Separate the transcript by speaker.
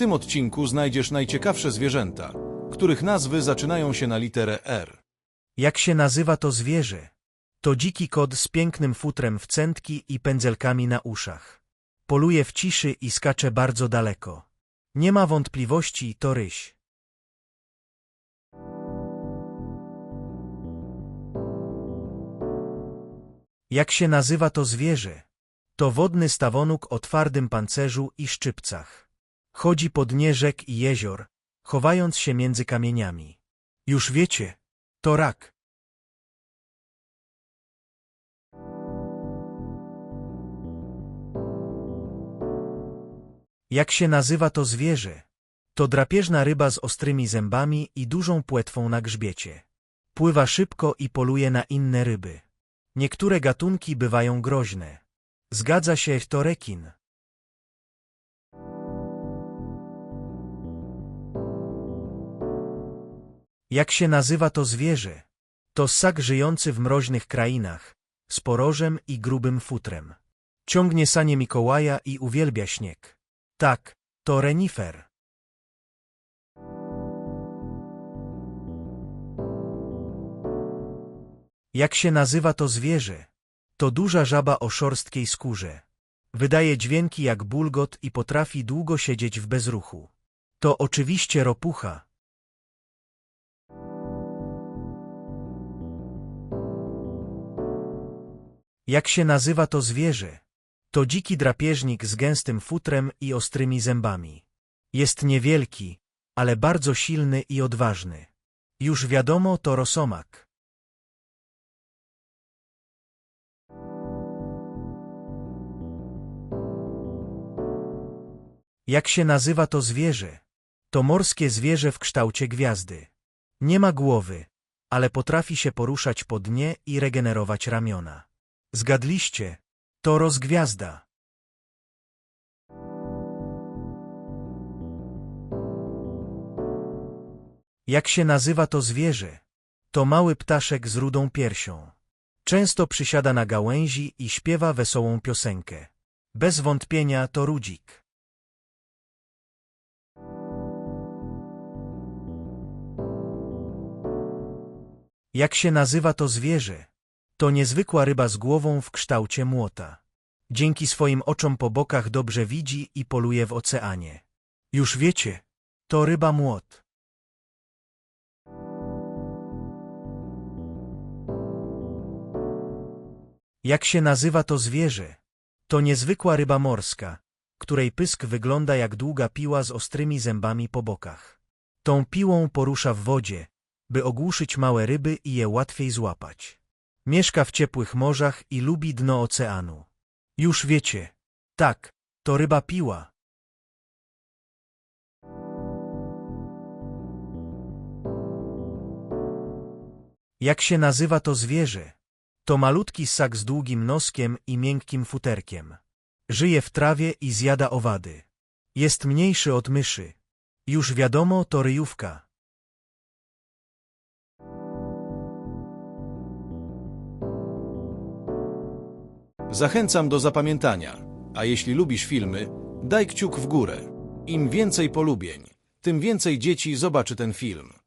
Speaker 1: tym odcinku znajdziesz najciekawsze zwierzęta, których nazwy zaczynają się na literę R.
Speaker 2: Jak się nazywa to zwierzę? To dziki kot z pięknym futrem w cętki i pędzelkami na uszach. Poluje w ciszy i skacze bardzo daleko. Nie ma wątpliwości, to ryś. Jak się nazywa to zwierzę? To wodny stawonuk o twardym pancerzu i szczypcach. Chodzi po dnie rzek i jezior, chowając się między kamieniami. Już wiecie, to rak. Jak się nazywa to zwierzę? To drapieżna ryba z ostrymi zębami i dużą płetwą na grzbiecie. Pływa szybko i poluje na inne ryby. Niektóre gatunki bywają groźne. Zgadza się, to rekin. Jak się nazywa to zwierzę? To ssak żyjący w mroźnych krainach, z porożem i grubym futrem. Ciągnie sanie Mikołaja i uwielbia śnieg. Tak, to renifer. Jak się nazywa to zwierzę? To duża żaba o szorstkiej skórze. Wydaje dźwięki jak bulgot i potrafi długo siedzieć w bezruchu. To oczywiście ropucha. Jak się nazywa to zwierzę? To dziki drapieżnik z gęstym futrem i ostrymi zębami. Jest niewielki, ale bardzo silny i odważny. Już wiadomo, to rosomak. Jak się nazywa to zwierzę? To morskie zwierzę w kształcie gwiazdy. Nie ma głowy, ale potrafi się poruszać po dnie i regenerować ramiona. Zgadliście, to rozgwiazda. Jak się nazywa to zwierzę? To mały ptaszek z rudą piersią. Często przysiada na gałęzi i śpiewa wesołą piosenkę. Bez wątpienia to rudzik. Jak się nazywa to zwierzę? To niezwykła ryba z głową w kształcie młota. Dzięki swoim oczom po bokach dobrze widzi i poluje w oceanie. Już wiecie, to ryba młot. Jak się nazywa to zwierzę? To niezwykła ryba morska, której pysk wygląda jak długa piła z ostrymi zębami po bokach. Tą piłą porusza w wodzie, by ogłuszyć małe ryby i je łatwiej złapać. Mieszka w ciepłych morzach i lubi dno oceanu. Już wiecie. Tak, to ryba piła. Jak się nazywa to zwierzę? To malutki ssak z długim noskiem i miękkim futerkiem. Żyje w trawie i zjada owady. Jest mniejszy od myszy. Już wiadomo, to ryjówka.
Speaker 1: Zachęcam do zapamiętania, a jeśli lubisz filmy, daj kciuk w górę. Im więcej polubień, tym więcej dzieci zobaczy ten film.